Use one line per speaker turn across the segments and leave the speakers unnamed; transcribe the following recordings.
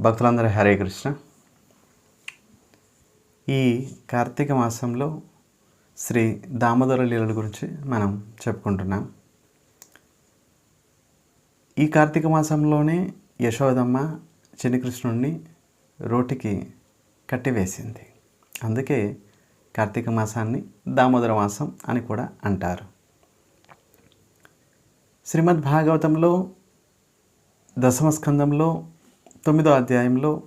భక్తులందరూ హరే కృష్ణ. ఈ కార్తీక మాసంలో శ్రీ దామోదర లీలల గురించి మనం చెప్పుకుంటున్నాం. ఈ కార్తీక మాసంలోనే యశోదమ్మ చిన్నకృష్ణుడిని రోటికి కట్టివేసింది. అందుకే కార్తీక మాసాన్ని దామోదర మాసం అని కూడా అంటారు. శ్రీమద్ భాగవతంలో దశమ స్కందంలో తొమ్మిదో అధ్యాయంలో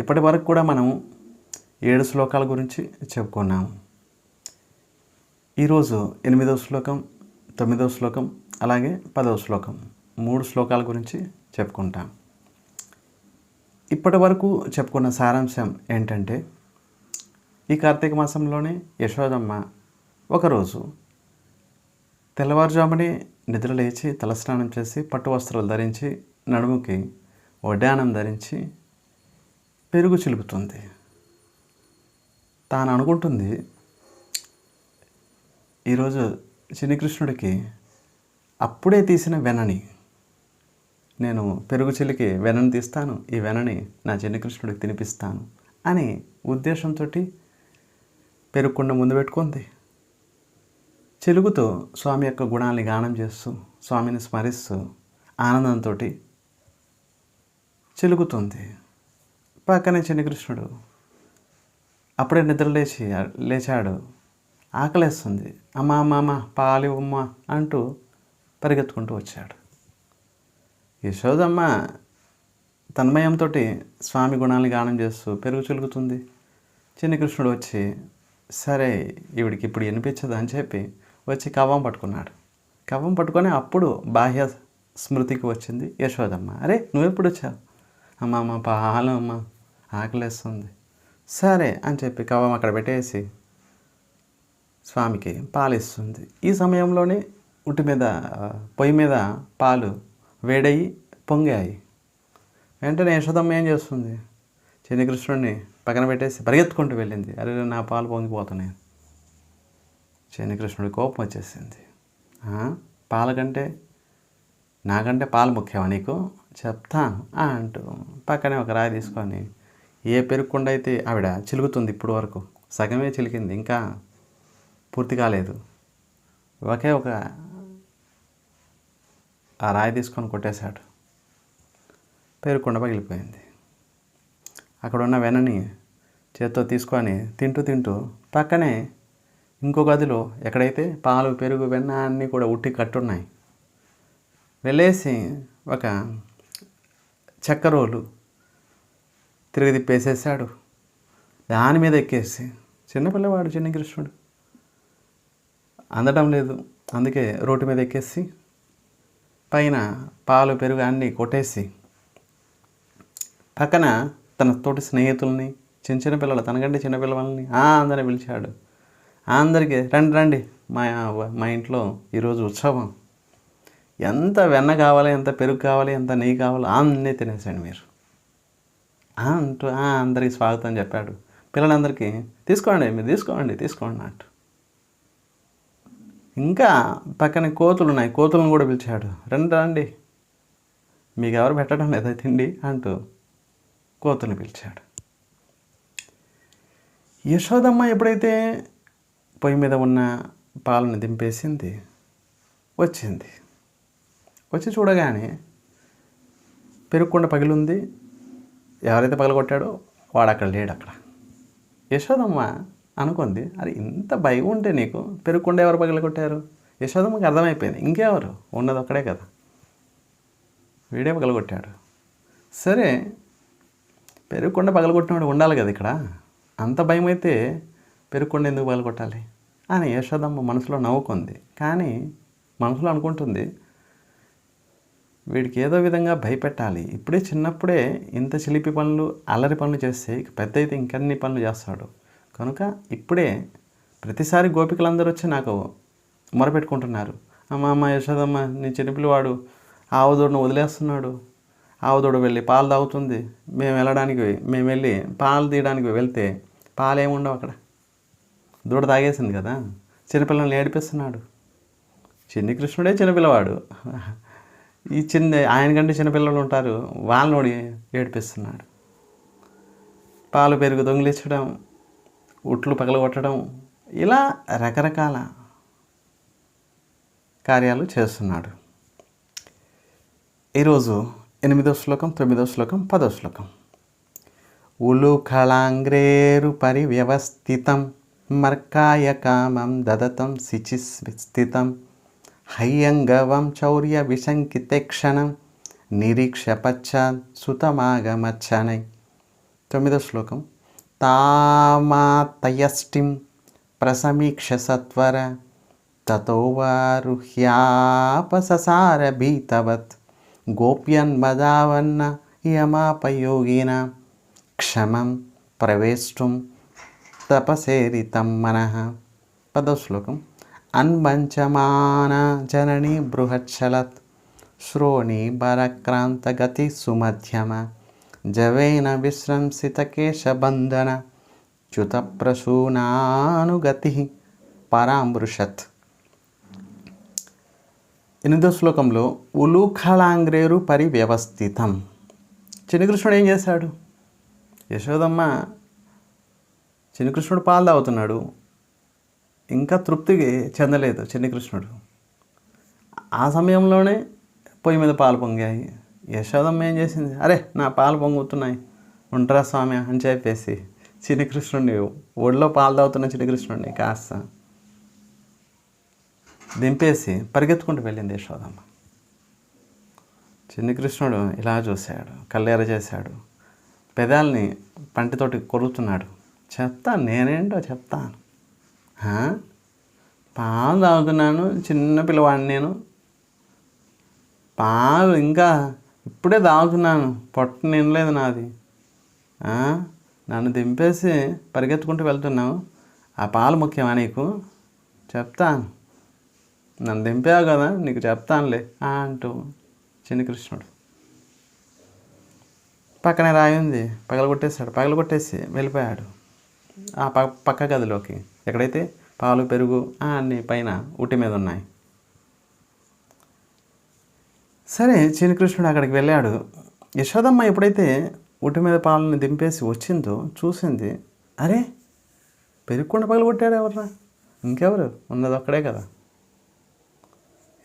ఇప్పటి వరకు కూడా మనం ఏడు శ్లోకాల గురించి చెప్పుకున్నాము. ఈరోజు ఎనిమిదో శ్లోకం తొమ్మిదో శ్లోకం అలాగే పదవ శ్లోకం మూడు శ్లోకాల గురించి చెప్పుకుంటాం. ఇప్పటి వరకు చెప్పుకున్న సారాంశం ఏంటంటే ఈ కార్తీక మాసంలోనే యశోదమ్మ ఒకరోజు తెల్లవారుజామునే నిద్ర లేచి తలస్నానం చేసి పట్టు వస్త్రాలు ధరించి నడుముకి వడ్డానం ధరించి పెరుగు చిలుపుతుంది తాను అనుకుంటుంది ఈరోజు శనికృష్ణుడికి అప్పుడే తీసిన వెనని నేను పెరుగు చిలికి వెనని తీస్తాను ఈ వెనని నా చిన్నకృష్ణుడికి తినిపిస్తాను అని ఉద్దేశంతో పెరుగుకుండా ముందు పెట్టుకుంది. చెలుగుతో స్వామి యొక్క గుణాన్ని గానం చేస్తూ స్వామిని స్మరిస్తూ ఆనందంతో చెలుగుతుంది పక్కనే చిన్నకృష్ణుడు అప్పుడే నిద్ర లేచి లేచాడు. ఆకలేస్తుంది. అమ్మ అమ్మ అమ్మ పాలు అంటూ పరిగెత్తుకుంటూ వచ్చాడు. యశోదమ్మ తన్మయంతో స్వామి గుణాలను గానం చేస్తూ పెరుగు చిలుకుతుంది. చిన్నకృష్ణుడు వచ్చి సరే ఈవిడికి ఇప్పుడు వినిపించదు? అని చెప్పి వచ్చి కవ్వం పట్టుకున్నాడు. కవ్వం పట్టుకొని అప్పుడు బాహ్య స్మృతికి వచ్చింది యశోదమ్మ. అరే నువ్వు ఎప్పుడు వచ్చావు? అమ్మ అమ్మ పాలు అమ్మ ఆకలేస్తుంది. సరే అని చెప్పి కవ్వం అక్కడ పెట్టేసి స్వామికి పాలు ఇస్తుంది ఈ సమయంలోనే ఉట్టి మీద పొయ్యి మీద పాలు వేడయి పొంగాయి. వెంటనే యశోదమ్మ ఏం చేస్తుంది? శనికృష్ణుడిని పక్కన పెట్టేసి పరిగెత్తుకుంటూ వెళ్ళింది. అరే నా పాలు పొంగిపోతున్నాయి. శనికృష్ణుడి కోపం వచ్చేసింది. పాల కంటే నాకంటే పాలు ముఖ్యమా నీకు? చెప్తాను అంటూ పక్కనే ఒక రాయి తీసుకొని ఏ పెరుక్కుండా అయితే ఆవిడ చిలుగుతుంది ఇప్పుడు వరకు? సగమే చిలికింది ఇంకా పూర్తి కాలేదు. ఒకే ఒక ఆ రాయి తీసుకొని కొట్టేశాడు. పేరుకుండ పగిలిపోయింది. అక్కడ ఉన్న వెనని చేత్తో తీసుకొని తింటూ తింటూ పక్కనే ఇంకో గదిలో ఎక్కడైతే పాలు పెరుగు వెన్న అన్నీ కూడా ఉట్టి కట్టున్నాయి. వెళ్ళేసి ఒక చెక్క రోలు తిరిగి తిప్పేసేసాడు. దాని మీద ఎక్కేసి చిన్నపిల్లవాడు చిన్న కృష్ణుడు. అందడం లేదు. అందుకే రోడ్డు మీద ఎక్కేసి పైన పాలు పెరుగు అన్నీ కొట్టేసి పక్కన తన తోటి స్నేహితుల్ని చిన్న చిన్న పిల్లలు తనకంటే చిన్న పిల్లలని అందరిని పిలిచాడు. అందరికీ రండి రండి మా మా ఇంట్లో ఈరోజు ఉత్సవం. ఎంత వెన్న కావాలి ఎంత పెరుగు కావాలి ఎంత నెయ్యి కావాలి అన్నీ తినేసండి మీరు. అంటూ అందరికీ స్వాగతం చెప్పాడు. పిల్లలందరికీ తీసుకోండి మీరు తీసుకోండి తీసుకోండి అంటూ ఇంకా పక్కన కోతులు ఉన్నాయి. కోతులను కూడా పిలిచాడు. రండి రండి. మీకు ఎవరు పెట్టడం లేదా తిండి అంటూ కోతుల్ని పిలిచాడు. యశోదమ్మ ఎప్పుడైతే పొయ్యి మీద ఉన్న పాలను దింపేసింది వచ్చింది. వచ్చి చూడగానే పెరుగుకుండా పగిలింది. ఎవరైతే పగలగొట్టాడో వాడు అక్కడ లేడు అక్కడ. యశోదమ్మ అనుకుంది అరే ఇంత భయం ఉంటే నీకు పెరుగుకుండా ఎవరు పగలగొట్టారు? యశోదమ్మకి అర్థమైపోయింది ఇంకెవరు? ఉన్నది ఒక్కడే కదా. వీడే పగలగొట్టాడు. సరే పెరుగుకుండా పగలగొట్టినవాడు ఉండాలి కదా ఇక్కడ? అంత భయం అయితే పెరుగుకుండా ఎందుకు పగలగొట్టాలి? అని యశోదమ్మ మనసులో నవ్వుకుంది. కానీ మనసులో అనుకుంటుంది వీడికి ఏదో విధంగా భయపెట్టాలి. ఇప్పుడే చిన్నప్పుడే ఇంత చిలిపి పనులు అల్లరి పనులు చేస్తే ఇక పెద్ద అయితే ఇంకన్ని పనులు చేస్తాడు. కనుక ఇప్పుడే ప్రతిసారి గోపికలందరూ వచ్చి నాకు మొరపెట్టుకుంటున్నారు. అమ్మ అమ్మ యశోదమ్మ నీ చిన్నపిల్లవాడు ఆవుదోడును వదిలేస్తున్నాడు. ఆవుదోడు వెళ్ళి పాలు తాగుతుంది. మేము వెళ్ళడానికి మేము వెళ్ళి పాలు తీయడానికి వెళ్తే పాలు ఏముండవు అక్కడ. దూడ తాగేసింది కదా. చిన్నపిల్లల్ని ఏడిపిస్తున్నాడు. చిన్ని కృష్ణుడే చిన్నపిల్లవాడు. ఈ చిన్న ఆయన కంటే చిన్నపిల్లలు ఉంటారు వాళ్ళని ఏడిపిస్తున్నాడు. పాలు పెరుగు దొంగిలించడం ఉట్లు పగలగొట్టడం ఇలా రకరకాల కార్యాలు చేస్తున్నాడు. ఈరోజు ఎనిమిదో శ్లోకం తొమ్మిదో శ్లోకం పదో శ్లోకం. ఉలు కళాంగ్రేరు పరివ్యవస్థితం మర్కాయ కామం దదతం శిచి స్థితం. చౌర్య విశంకితే క్షణం నిరీక్ష పశ్చాత్ సుతమాగమచ్చనై. తొమ్మిదో శ్లోకం. తామాతయష్టిం ప్రసమీక్ష సత్వర తతోవారుహ్యాపససార భీతవత్ గోప్యన్మదావన్న యమాపయోగిన క్షమం ప్రవేష్టం తపసేరితం మనః. పదో శ్లోకం. అన్వంచమాన జనని బృహచ్చలత్. శ్రోణి బరక్రాంతగతి సుమధ్యమ. జవేన విశ్రంసిత కేశబంధన. చ్యుతప్రసూనానుగతి పరామృషత్. ఎనిమిదో శ్లోకంలో ఉలూఖళాంగ్రేరు పరివ్యవస్థితం. చిన్నకృష్ణుడు ఏం చేశాడు? యశోదమ్మ చిన్నకృష్ణుడు పాలు తాగుతున్నాడు. ఇంకా తృప్తికి చెందలేదు చిన్నకృష్ణుడు ఆ సమయంలోనే పొయ్యి మీద పాలు పొంగాయి. యశోదమ్మ ఏం చేసింది? అరే నా పాలు పొంగుతున్నాయి. ఉంటారా స్వామి అని చెప్పేసి చిన్నకృష్ణుడిని ఒడిలో పాలు తాగుతున్న చిన్నకృష్ణుడిని కాస్త దింపేసి పరిగెత్తుకుంటూ వెళ్ళింది యశోదమ్మ. చిన్నకృష్ణుడు ఇలా చూశాడు కల్లేర చేశాడు. పెదాల్ని పంటితోటి కొరుకుతున్నాడు. చెప్తాను నేనేంటో చెప్తాను. పాలు తాగుతున్నాను చిన్న పిల్లవాడిని నేను. పాలు ఇంకా ఇప్పుడే తాగుతున్నాను పొట్ట నినలేదు నాది. నన్ను దింపేసి పరిగెత్తుకుంటూ వెళ్తున్నావు. ఆ పాలు ముఖ్యమా నీకు? చెప్తాను. నన్ను దింపావు కదా నీకు చెప్తానులే అంటూ చిన్న కృష్ణుడు. పక్కనే రాయి ఉంది పగలగొట్టేశాడు పగలగొట్టేసి వెళ్ళిపోయాడు. ఆ పక్క పక్క గదిలోకి. ఎక్కడైతే పాలు పెరుగు ఆ అన్ని పైన ఉట్టి మీద ఉన్నాయి. సరే చిన్నకృష్ణుడు అక్కడికి వెళ్ళాడు. యశోదమ్మ ఎప్పుడైతే ఉట్టి మీద పాలను దింపేసి వచ్చిందో చూసింది అరే పెరుగుకుండా పగలగొట్టాడు ఎవర్రా? ఇంకెవరు? ఉన్నది ఒక్కడే కదా.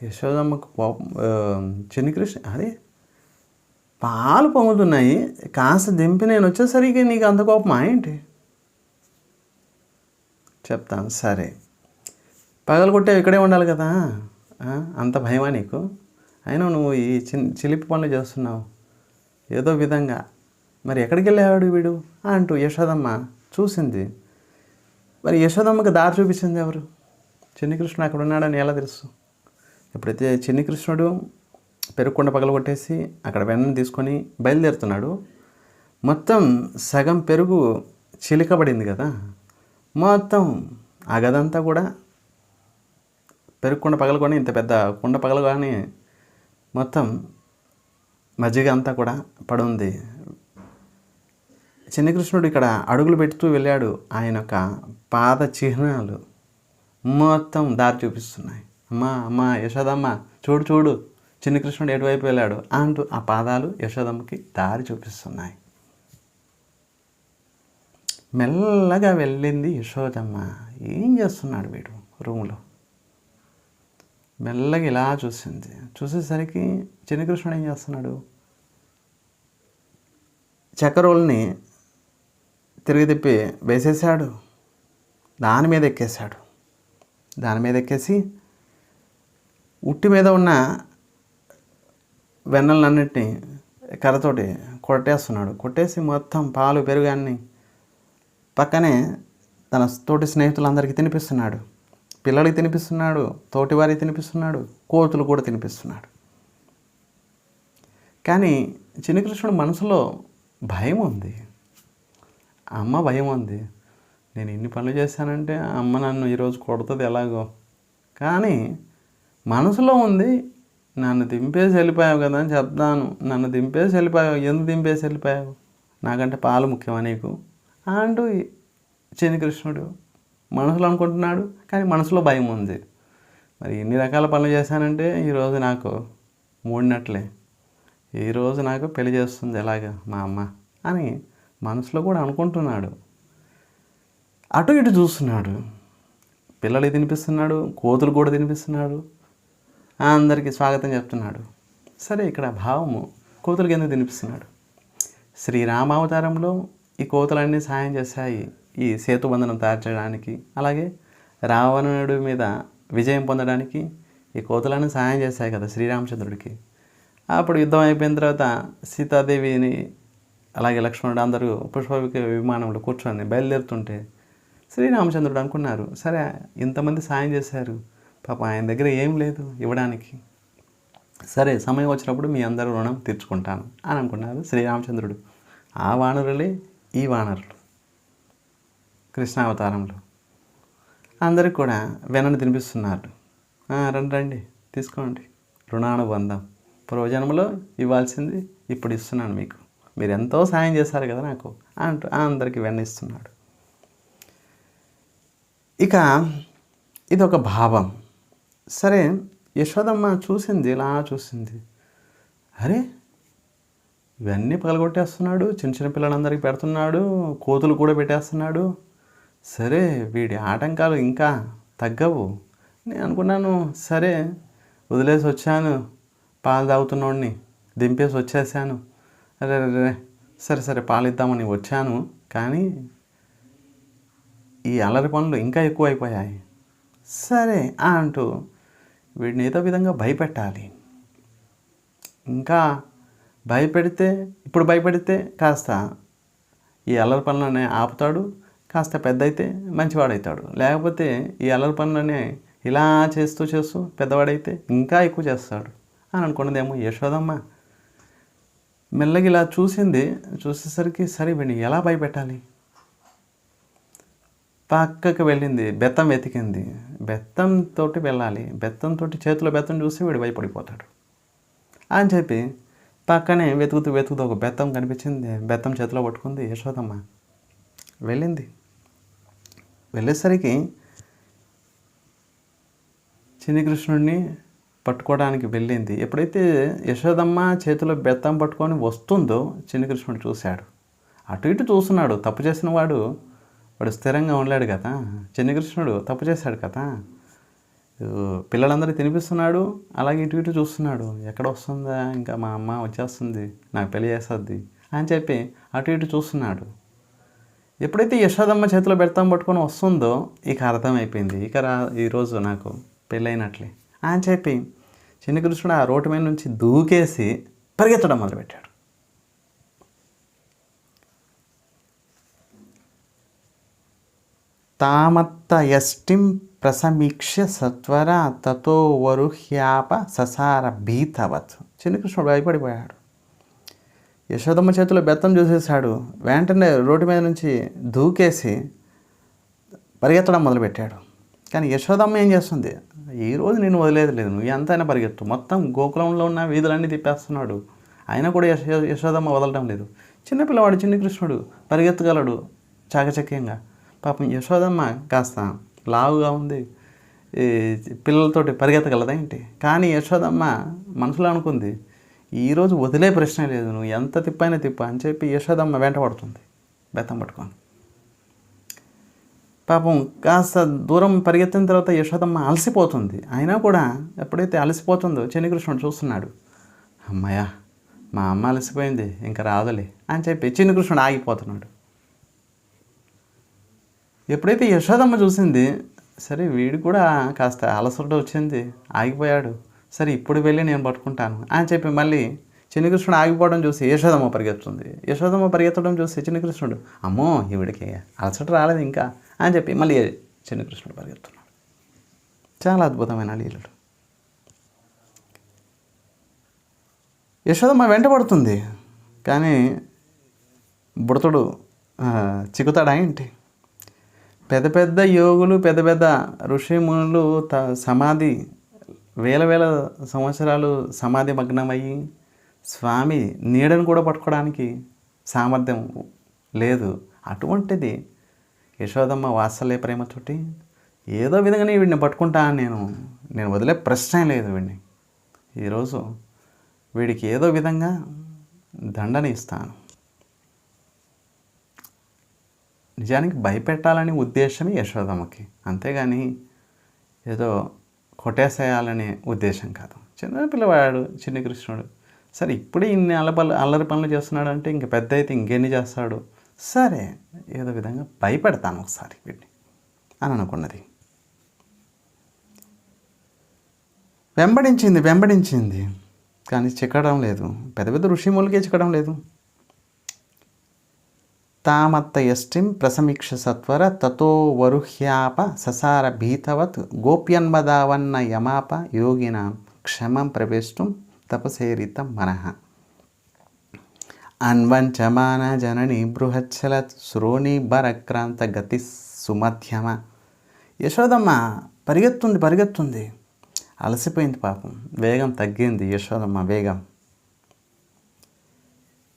యశోదమ్మకు చిన్నకృష్ణ అరే పాలు పొంగుతున్నాయి కాస్త దింపి నేను వచ్చేసరికి నీకు అంత కోపమా ఏంటి? చెప్తాను. సరే. పగలు ఇక్కడే ఉండాలి కదా? అంత భయమా నీకు? అయినా నువ్వు ఈ చిన్న చిలిపి పనులు చేస్తున్నావు. ఏదో విధంగా. మరి ఎక్కడికి వెళ్ళేవాడు వీడు? అంటూ యశోదమ్మ చూసింది. మరి యశోదమ్మకి దారి చూపించింది ఎవరు? చిన్నికృష్ణుడు అక్కడ ఉన్నాడని ఎలా తెలుసు? ఎప్పుడైతే చిన్ని కృష్ణుడు పెరుగుకుండ పగలగొట్టేసి అక్కడ వెన్నను తీసుకొని బయలుదేరుతున్నాడు మొత్తం సగం పెరుగు చిలికబడింది కదా? మొత్తం ఆ గదంతా కూడా పెరుగుకుండా పగలకొని ఇంత పెద్ద కుండ పగలగానే మొత్తం మజ్జిగ అంతా కూడా పడుంది. చిన్నకృష్ణుడు ఇక్కడ అడుగులు పెడుతూ వెళ్ళాడు. ఆయన యొక్క పాద చిహ్నాలు మొత్తం దారి చూపిస్తున్నాయి. అమ్మా అమ్మా యశోదమ్మ చూడు చూడు చిన్నకృష్ణుడు ఎటువైపు వెళ్ళాడు అంటూ ఆ పాదాలు యశోదమ్మకి దారి చూపిస్తున్నాయి. మెల్లగా వెళ్ళింది యశోదమ్మ. ఏం చేస్తున్నాడు వీడు రూములో? మెల్లగా ఇలా చూసింది. చూసేసరికి చిన్నకృష్ణుడు ఏం చేస్తున్నాడు? చక్కెరోల్ని తిరిగి తిప్పి వేసేసాడు. దాని మీద ఎక్కేశాడు. దాని మీద ఎక్కేసి ఉట్టి మీద ఉన్న వెన్నలన్నింటినీ కర్రతోటి కొట్టేస్తున్నాడు. కొట్టేసి మొత్తం పాలు పెరుగు పక్కనే తన తోటి స్నేహితులందరికీ తినిపిస్తున్నాడు. పిల్లలకి తినిపిస్తున్నాడు తోటివారికి తినిపిస్తున్నాడు కోతులు కూడా తినిపిస్తున్నాడు. కానీ చిన్నకృష్ణుడు మనసులో భయం ఉంది. అమ్మ భయం ఉంది. నేను ఇన్ని పనులు చేశానంటే అమ్మ నన్ను ఈరోజు కొడుతుంది ఎలాగో. కానీ మనసులో ఉంది నన్ను దింపేసి వెళ్ళిపోయావు కదా అని చెప్తాను. నన్ను దింపేసి వెళ్ళిపోయావు. ఎందుకు దింపేసి వెళ్ళిపోయావు? నాకంటే పాలు ముఖ్యమా నీకు? అంటూ శనికృష్ణుడు కృష్ణుడు మనసులో అనుకుంటున్నాడు కానీ మనసులో భయం ఉంది. మరి ఎన్ని రకాల పనులు చేశానంటే ఈరోజు నాకు మూడినట్లే. ఈరోజు నాకు పెళ్ళి చేస్తుంది ఎలాగ మా అమ్మ అని మనసులో కూడా అనుకుంటున్నాడు. అటు ఇటు చూస్తున్నాడు. పిల్లలు తినిపిస్తున్నాడు కోతులు కూడా తినిపిస్తున్నాడు. అందరికీ స్వాగతం చెప్తున్నాడు. సరే ఇక్కడ భావము కోతులకి ఎందుకు తినిపిస్తున్నాడు? శ్రీరామావతారంలో ఈ కోతలన్నీ సాయం చేశాయి ఈ సేతుబంధనం తయారు చేయడానికి. అలాగే రావణుడి మీద విజయం పొందడానికి ఈ కోతలన్నీ సాయం చేశాయి కదా శ్రీరామచంద్రుడికి. అప్పుడు యుద్ధం అయిపోయిన తర్వాత సీతాదేవిని అలాగే లక్ష్మణుడు అందరూ పుష్పవిక విమానంలో కూర్చొని బయలుదేరుతుంటే శ్రీరామచంద్రుడు అనుకున్నారు సరే ఇంతమంది సాయం చేశారు. పాప ఆయన దగ్గర ఏం లేదు ఇవ్వడానికి. సరే సమయం వచ్చినప్పుడు మీ అందరూ రుణం తీర్చుకుంటాను అని అనుకున్నారు శ్రీరామచంద్రుడు. ఆ వానరులే ఈ వానరులు కృష్ణావతారంలో. అందరికి కూడా వెనని తినిపిస్తున్నారు. రండి రండి తీసుకోండి. రుణానుబంధం. పూర్వజన్మలో ఇవ్వాల్సింది ఇప్పుడు ఇస్తున్నాను మీకు. మీరు ఎంతో సాయం చేశారు కదా నాకు అంటూ అందరికీ వెన్న ఇస్తున్నాడు ఇక ఇది ఒక భావం. సరే యశోదమ్మ చూసింది ఇలా చూసింది. అరే ఇవన్నీ పగలగొట్టేస్తున్నాడు చిన్న చిన్న పిల్లలందరికీ పెడుతున్నాడు కోతులు కూడా పెట్టేస్తున్నాడు. సరే వీడి ఆటంకాలు ఇంకా తగ్గవు. నేను అనుకున్నాను సరే వదిలేసి వచ్చాను. పాలు తాగుతున్నోడిని దింపేసి వచ్చేసాను. అరే రే సరే సరే పాలు ఇద్దామని వచ్చాను కానీ ఈ అల్లరి పనులు ఇంకా ఎక్కువ అయిపోయాయి సరే అంటూ వీడిని ఏదో విధంగా భయపెట్టాలి. ఇంకా భయపెడితే ఇప్పుడు భయపెడితే కాస్త ఈ అల్లరి పనులనే ఆపుతాడు కాస్త పెద్ద అయితే మంచివాడవుతాడు లేకపోతే ఈ అల్లరి పనులనే ఇలా చేస్తూ చేస్తూ పెద్దవాడైతే ఇంకా ఎక్కువ చేస్తాడు అని అనుకున్నదేమో యశోదమ్మ. మెల్లగా ఇలా చూసింది చూసేసరికి సరే వీడిని ఎలా భయపెట్టాలి? పక్కకు వెళ్ళింది బెత్తం వెతికింది. బెత్తంతో వెళ్ళాలి. బెత్తంతో చేతిలో బెత్తం చూసి వీడు భయపడిపోతాడు. అని చెప్పి పక్కనే వెతుకుతూ వెతుకుతూ ఒక బెత్తం కనిపించింది. బెత్తం చేతిలో పట్టుకుంది. యశోదమ్మ వెళ్ళింది. వెళ్ళేసరికి చిన్ని కృష్ణుడిని పట్టుకోవడానికి వెళ్ళింది. ఎప్పుడైతే యశోదమ్మ చేతిలో బెత్తం పట్టుకొని వస్తుందో చిన్ని కృష్ణుడు చూశాడు. అటు ఇటు చూస్తున్నాడు. తప్పు చేసిన వాడు వాడు స్థిరంగా ఉండలేడు కదా. చిన్ని కృష్ణుడు తప్పు చేశాడు కదా. పిల్లలందరూ తినిపిస్తున్నాడు అలాగే ఇటు ఇటు చూస్తున్నాడు. ఎక్కడ వస్తుందా? ఇంకా మా అమ్మ వచ్చేస్తుంది నాకు పెళ్ళి చేస్తుంది అని చెప్పి అటు ఇటు చూస్తున్నాడు. ఎప్పుడైతే యశోదమ్మ చేతిలో పెడతాం పట్టుకొని వస్తుందో ఇక అర్థమైపోయింది. ఇక రా ఈరోజు నాకు పెళ్ళైనట్లే అని చెప్పి చిన్న కృష్ణుడు ఆ రోడ్డు మీద నుంచి దూకేసి పరిగెత్తడం మొదలుపెట్టాడు. తామత్త యష్టిం ప్రసమీక్ష సత్వర తతో వరుహ్యాప ససార భీతవత్ చిన్నకృష్ణుడు భయపడిపోయాడు। యశోదమ్మ చేతిలో బెత్తం చూసేశాడు। వెంటనే రోడ్డు మీద నుంచి దూకేసి పరిగెత్తడం మొదలుపెట్టాడు। కానీ యశోదమ్మ ఏం చేస్తుంది? ఈ రోజు నేను వదిలేదు లేదు నువ్వు ఎంతైనా పరిగెత్తు మొత్తం గోకులంలో ఉన్న వీధులన్నీ తిప్పేస్తున్నాడు। అయినా కూడా యశో యశోదమ్మ వదలడం లేదు। చిన్నపిల్లవాడు చిన్న కృష్ణుడు పరిగెత్తగలడు చాకచక్యంగా। పాపం యశోదమ్మ కాస్త లావుగా ఉంది. ఈ పిల్లలతోటి పరిగెత్తగలదా ఏంటి? కానీ యశోదమ్మ మనసులో అనుకుంది ఈరోజు వదిలే ప్రశ్న లేదు నువ్వు ఎంత తిప్పైనా తిప్ప అని చెప్పి యశోదమ్మ వెంట పడుతుంది బెత్తం పట్టుకొని. పాపం కాస్త దూరం పరిగెత్తిన తర్వాత యశోదమ్మ అలసిపోతుంది. అయినా కూడా ఎప్పుడైతే అలసిపోతుందో చిన్నకృష్ణుడు చూస్తున్నాడు అమ్మయ్య మా అమ్మ అలసిపోయింది ఇంకా రాదులే అని చెప్పి చిన్నకృష్ణుడు ఆగిపోతున్నాడు. ఎప్పుడైతే యశోదమ్మ చూసింది సరే వీడు కూడా కాస్త అలసట వచ్చింది ఆగిపోయాడు. సరే ఇప్పుడు వెళ్ళి నేను పట్టుకుంటాను అని చెప్పి మళ్ళీ చిన్నకృష్ణుడు ఆగిపోవడం చూసి యశోదమ్మ పరిగెత్తుంది యశోదమ్మ పరిగెత్తడం చూసి చిన్నకృష్ణుడు అమ్మో ఈవిడికి అలసట రాలేదు ఇంకా అని చెప్పి మళ్ళీ చిన్నకృష్ణుడు పరిగెత్తున్నాడు చాలా అద్భుతమైన లీలలు. యశోదమ్మ వెంటబడుతుంది కానీ బుడతడు చిక్కుతాడా ఏంటి? పెద్ద పెద్ద యోగులు పెద్ద పెద్ద ఋషిమునులు త సమాధి వేల వేల సంవత్సరాలు సమాధి మగ్నమయ్యి స్వామి నీడను కూడా పట్టుకోవడానికి సామర్థ్యం లేదు. అటువంటిది యశోదమ్మ వాత్సల్య చుట్టి ఏదో విధంగానే వీడిని పట్టుకుంటా నేను నేను వదిలే ప్రశ్నే లేదు వీడిని. ఈరోజు వీడికి ఏదో విధంగా దండన ఇస్తాను. నిజానికి భయపెట్టాలని ఉద్దేశమే యశోదమ్మకి. అంతేగాని ఏదో కొట్టేసేయాలనే ఉద్దేశం కాదు. చిన్న పిల్లవాడు చిన్న కృష్ణుడు. సరే ఇప్పుడే ఇన్ని అల్లపల్లి అల్లరి పనులు చేస్తున్నాడు అంటే ఇంక పెద్ద అయితే ఇంకెన్ని చేస్తాడు? సరే ఏదో విధంగా భయపెడతాను ఒకసారి వీడిని అని అనుకున్నది. వెంబడించింది వెంబడించింది. కానీ చిక్కడం లేదు. పెద్ద పెద్ద ఋషిములకే చిక్కడం లేదు. తామత్త యష్టిం ప్రసమీక్ష సత్వర తతో వరుహ్యాప ససార భీతవత్ గోప్యన్మదావన్న యమాప యోగినాం క్షమం ప్రవేష్టం తపసేరితం మనః అన్వంచమాన జనని బృహచ్చల శ్రోణి బరక్రాంత గతి సుమధ్యమ యశోదమ్మ పరిగెత్తుంది పరిగెత్తుంది అలసిపోయింది పాపం వేగం తగ్గింది యశోదమ్మ వేగం।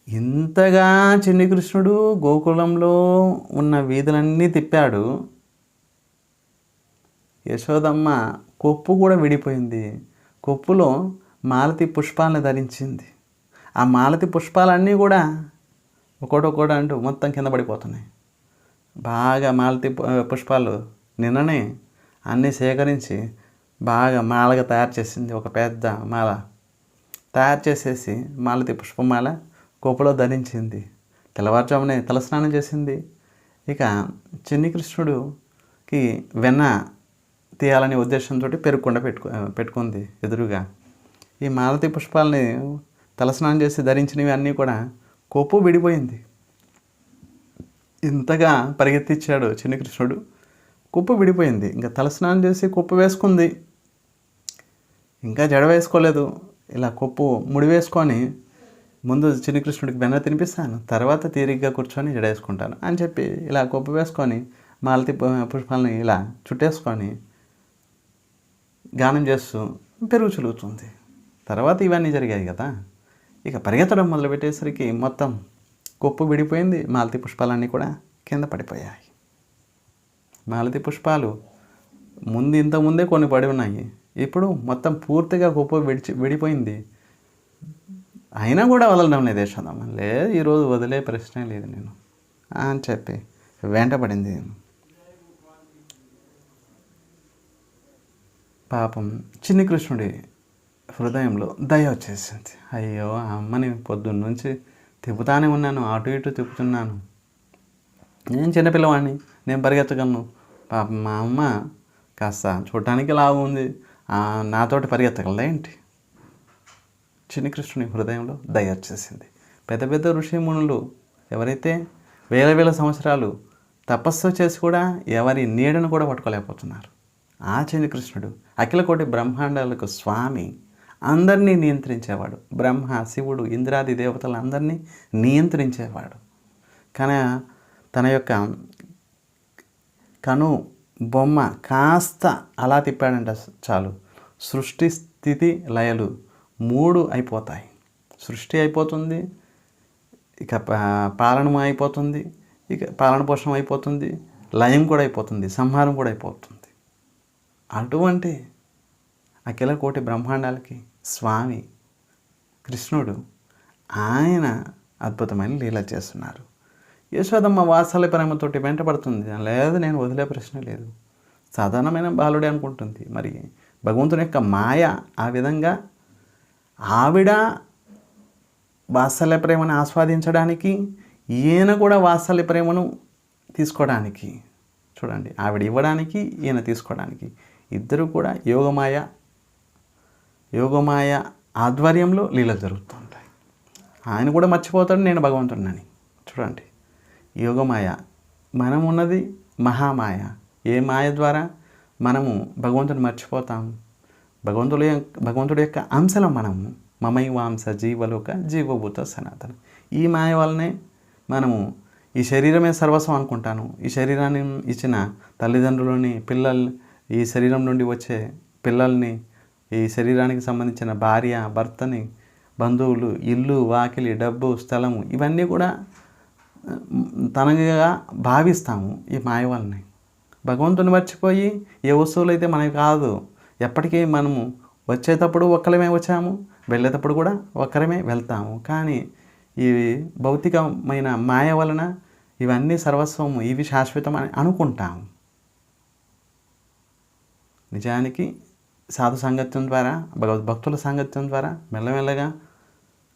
ఇంతగా చిన్ని కృష్ణుడు గోకులంలో ఉన్న వీధులన్నీ తిప్పాడు. యశోదమ్మ కొప్పు కూడా విడిపోయింది. కొప్పులో మాలతి పుష్పాలను ధరించింది. ఆ మాలతి పుష్పాలన్నీ కూడా ఒకటొకటి అంటూ మొత్తం కింద పడిపోతున్నాయి. బాగా మాలతి పుష్పాలు నిన్ననే అన్నీ సేకరించి బాగా మాలగా తయారు చేసింది ఒక పెద్ద మాల. తయారు చేసేసి మాలతి పుష్పమాల కోపలో ధరించింది. తెల్లవారుజామునే తలస్నానం చేసింది. ఇక చిన్ని కృష్ణుడికి వెన్న తీయాలనే ఉద్దేశంతో పెరుగుకుండా పెట్టుకు పెట్టుకుంది ఎదురుగా. ఈ మాలతి పుష్పాలని తలస్నానం చేసి ధరించినవి అన్నీ కూడా కోపు విడిపోయింది. ఇంతగా పరిగెత్తిచ్చాడు చిన్ని కృష్ణుడు కుప్పు విడిపోయింది. ఇంకా తలస్నానం చేసి కుప్పు వేసుకుంది. ఇంకా జడ వేసుకోలేదు. ఇలా కుప్పు ముడి వేసుకొని ముందు చిన్ని కృష్ణుడికి బెన్న తినిపిస్తాను తర్వాత తీరిగ్గా కూర్చొని జడేసుకుంటాను అని చెప్పి ఇలా కొప్పు వేసుకొని మాలతి పుష్పాలని ఇలా చుట్టేసుకొని గానం చేస్తూ పెరుగు చులుగుతుంది తర్వాత ఇవన్నీ జరిగాయి కదా. ఇక పరిగెత్తడం మొదలుపెట్టేసరికి మొత్తం కొప్పు విడిపోయింది మాలతి పుష్పాలన్నీ కూడా కింద పడిపోయాయి. మాలతి పుష్పాలు ముందు ఇంతకుముందే కొన్ని పడి ఉన్నాయి. ఇప్పుడు మొత్తం పూర్తిగా కొప్పు విడిచి విడిపోయింది. అయినా కూడా వదలడం లేదు యశోదమ్మ లేదు ఈరోజు వదిలే ప్రశ్నే లేదు నేను. అని చెప్పి వెంటపడింది పాపం చిన్ని కృష్ణుడి హృదయంలో దయ వచ్చేసింది. అయ్యో ఆ అమ్మని పొద్దున్న నుంచి తిప్పుతానే ఉన్నాను అటు ఇటు తిప్పుతున్నాను. నేను చిన్నపిల్లవాడిని నేను పరిగెత్తగలను. పాపం మా అమ్మ కాస్త చూడటానికి లావు ఉంది నాతోటి పరిగెత్తగలదా ఏంటి? చిన్ని కృష్ణుని హృదయంలో దయచేసింది పెద్ద పెద్ద పెద్ద ఋషిమునులు ఎవరైతే వేల వేల సంవత్సరాలు తపస్సు చేసి కూడా ఎవరి నీడను కూడా పట్టుకోలేకపోతున్నారు. ఆ శనికృష్ణుడు కృష్ణుడు అఖిలకోటి బ్రహ్మాండాలకు స్వామి అందరినీ నియంత్రించేవాడు. బ్రహ్మ శివుడు ఇంద్రాది దేవతలందరినీ నియంత్రించేవాడు. కానీ తన యొక్క కను బొమ్మ కాస్త అలా తిప్పాడంట చాలు. సృష్టి స్థితి లయలు మూడు అయిపోతాయి. సృష్టి అయిపోతుంది ఇక పా- పాలన అయిపోతుంది ఇక పాలన పోషణం అయిపోతుంది లయం కూడా అయిపోతుంది సంహారం కూడా అయిపోతుంది. అటువంటి అఖిల కోటి బ్రహ్మాండాలకి స్వామి కృష్ణుడు ఆయన అద్భుతమైన లీల చేస్తున్నారు. యశోదమ్మ వాత్సల్య ప్రేమతోటి వెంటబడుతుంది. లేదు నేను వదిలే ప్రశ్న లేదు. సాధారణమైన బాలుడే అనుకుంటుంది. మరి భగవంతుని యొక్క మాయ ఆ విధంగా ఆవిడ వాత్సల్య ప్రేమను ఆస్వాదించడానికి ఈయన కూడా వాత్సల్య ప్రేమను తీసుకోవడానికి చూడండి ఆవిడ ఇవ్వడానికి ఈయన తీసుకోవడానికి. ఇద్దరు కూడా యోగమాయ యోగమాయ ఆధ్వర్యంలో లీలలు జరుగుతుంటాయి. ఆయన కూడా మర్చిపోతాడు నేను భగవంతుడినని. చూడండి యోగమాయ మనం ఉన్నది మహామాయ. ఏ మాయ ద్వారా మనము భగవంతుని మర్చిపోతాం? భగవంతుల యొక్క- భగవంతుడి యొక్క అంశలం మనము మమైవాంశ జీవలోక జీవభూత సనాతన. ఈ మాయ వల్లనే మనము ఈ శరీరమే సర్వస్వం అనుకుంటాను. ఈ శరీరాన్ని ఇచ్చిన తల్లిదండ్రులని పిల్లల్ని ఈ శరీరం నుండి వచ్చే పిల్లల్ని ఈ శరీరానికి సంబంధించిన భార్య భర్తని బంధువులు ఇల్లు వాకిలి డబ్బు స్థలము ఇవన్నీ కూడా తనగా భావిస్తాము ఈ మాయ వల్లనే. భగవంతుని మర్చిపోయి ఏ వస్తువులు అయితే మనకి కాదు ఎప్పటికీ మనము వచ్చేటప్పుడు ఒక్కరమే వచ్చాము వెళ్ళేటప్పుడు కూడా ఒక్కరమే వెళ్తాము. కానీ ఈ భౌతికమైన మాయ వలన ఇవన్నీ సర్వస్వము ఇవి శాశ్వతం అని అనుకుంటాము. నిజానికి సాధు సాంగత్యం ద్వారా భగవద్ భక్తుల సాంగత్యం ద్వారా మెల్లమెల్లగా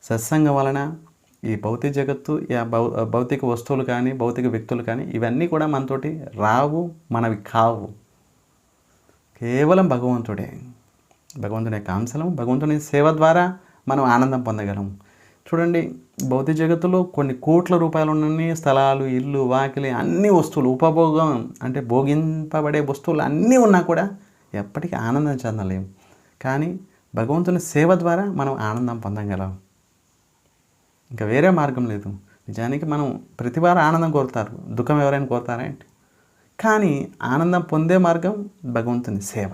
సత్సంగం వలన ఈ భౌతిక జగత్తు ఈ భౌ భౌతిక వస్తువులు కానీ భౌతిక వ్యక్తులు కానీ ఇవన్నీ కూడా మనతోటి రావు మనవి కావు. కేవలం భగవంతుడే. భగవంతుని యొక్క అంశలం భగవంతుని సేవ ద్వారా మనం ఆనందం పొందగలం. చూడండి భౌతిక జగత్తులో కొన్ని కోట్ల రూపాయలు ఉన్న స్థలాలు ఇల్లు వాకిలి అన్ని వస్తువులు ఉపభోగం అంటే భోగింపబడే వస్తువులు అన్నీ ఉన్నా కూడా ఎప్పటికీ ఆనందం చెందలేం. కానీ భగవంతుని సేవ ద్వారా మనం ఆనందం పొందగలం. ఇంకా వేరే మార్గం లేదు. నిజానికి మనం ప్రతివారం ఆనందం కోరుతారు. దుఃఖం ఎవరైనా కోరుతారా ఏంటి? కానీ ఆనందం పొందే మార్గం భగవంతుని సేవ.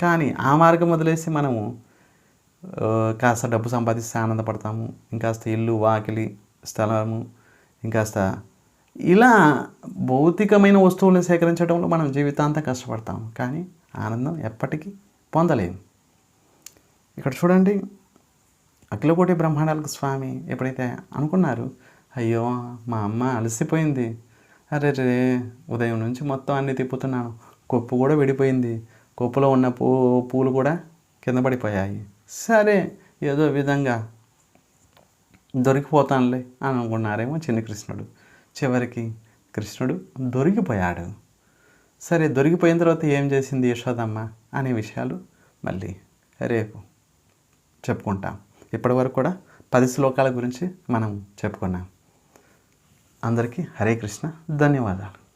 కానీ ఆ మార్గం వదిలేసి మనము కాస్త డబ్బు సంపాదిస్తే ఆనందపడతాము ఇంకాస్త ఇల్లు వాకిలి స్థలము ఇంకాస్త ఇలా భౌతికమైన వస్తువులను సేకరించడంలో మనం జీవితాంతం కష్టపడతాము. కానీ ఆనందం ఎప్పటికీ పొందలేము. ఇక్కడ చూడండి అఖిలకోటి బ్రహ్మాండాలకు స్వామి ఎప్పుడైతే అనుకున్నారు అయ్యో మా అమ్మ అలసిపోయింది అరే రే ఉదయం నుంచి మొత్తం అన్ని తిప్పుతున్నాను. కొప్పు కూడా విడిపోయింది. కొప్పులో ఉన్న పూ పూలు కూడా కింద పడిపోయాయి. సరే ఏదో విధంగా దొరికిపోతానులే అని అనుకున్నారేమో చిన్న కృష్ణుడు. చివరికి కృష్ణుడు దొరికిపోయాడు. సరే దొరికిపోయిన తర్వాత ఏం చేసింది యశోదమ్మ అనే విషయాలు మళ్ళీ రేపు చెప్పుకుంటాం. ఇప్పటివరకు కూడా పది శ్లోకాల గురించి మనం చెప్పుకున్నాం. అందరికీ హరే కృష్ణ ధన్యవాదాలు.